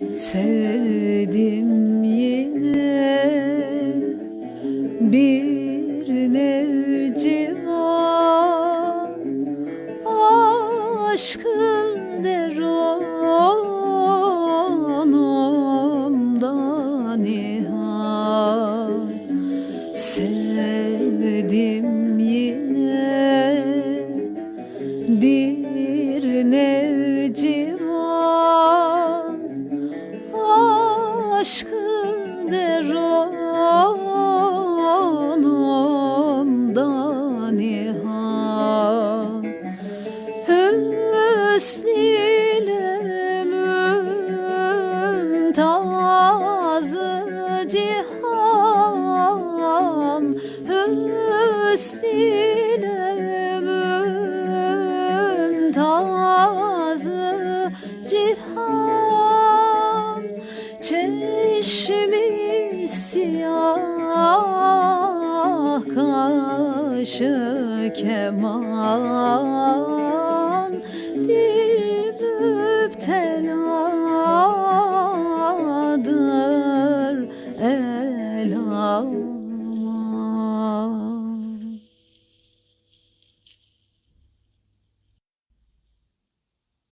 Sevdim yine bir nevcivan Aşkın deronumda nihal Sevdim Aşkın deronumda nihal. Hüsniyle mümtazı cihan. Hüsniyle mümtazı cihan mi siyah kaşı keman Dil müpteladır